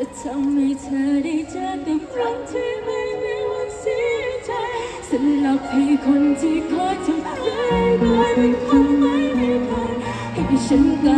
จะทำให้เธอได้เจอกับรักที่ไม่มีวันเสียใจสลับให้คนที่คอยทำร้ายกลาเป็นคนไม่มีใครให้ฉันกลา